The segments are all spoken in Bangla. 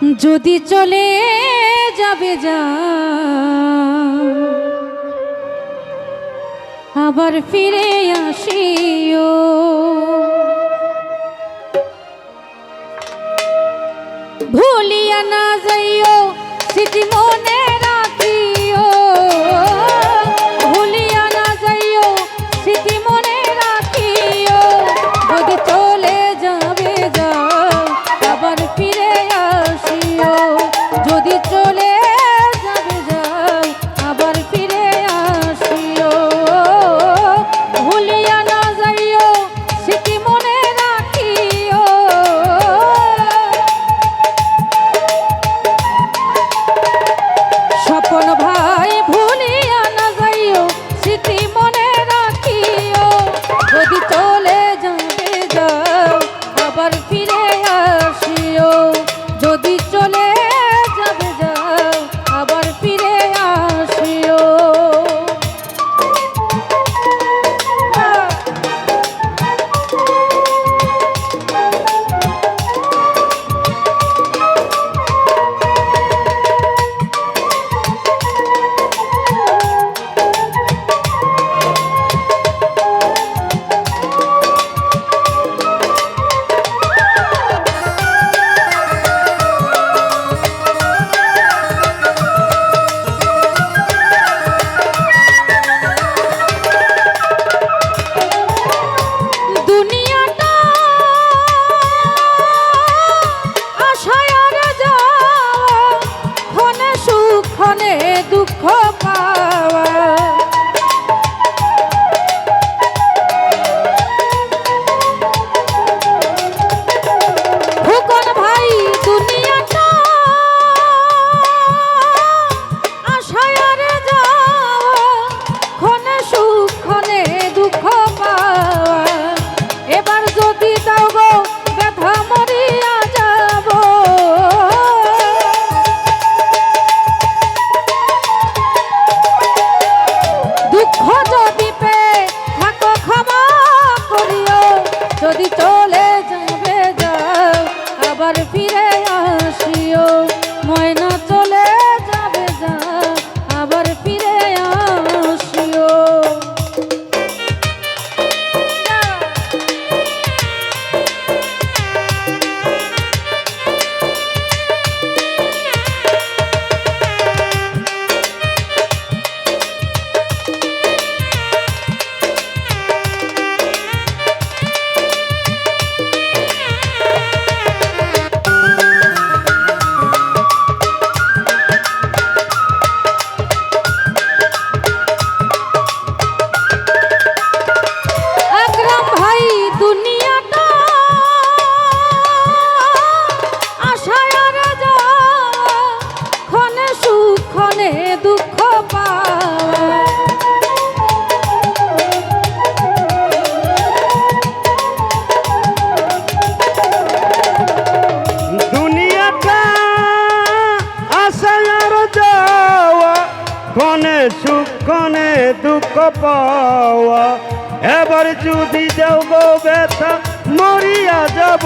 যদি চলে যাবে যা আবার ফিরে আসিও। ভুলিয়া না জীবনে দুঃখ পাওয়া। দুঃখ পাওয়া। এবার যদি যাও গো ব্যথা মরিয়া যাব।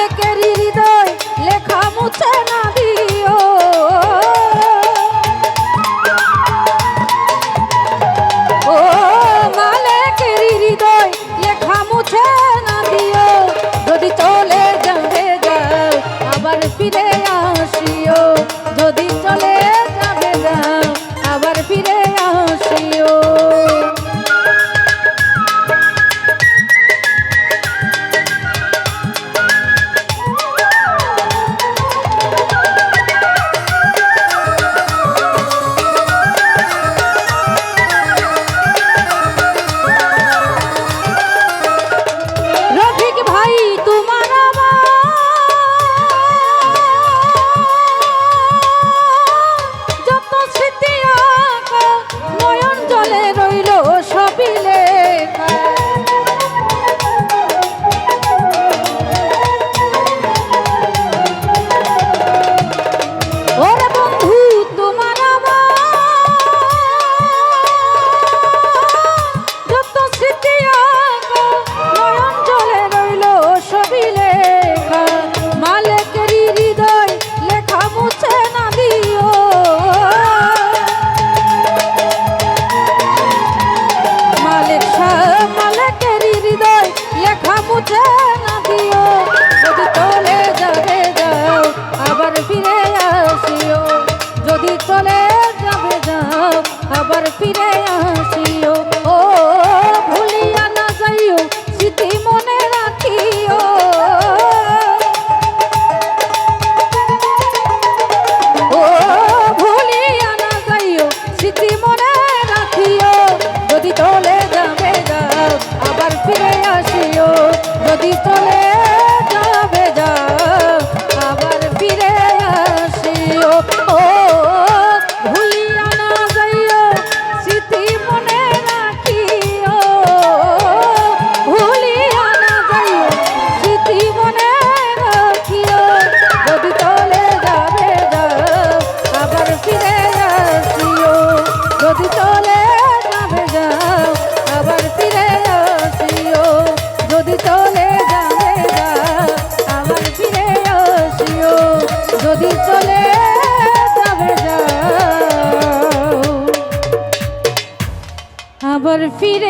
মালিকের হৃদয়? ফিরে আসিও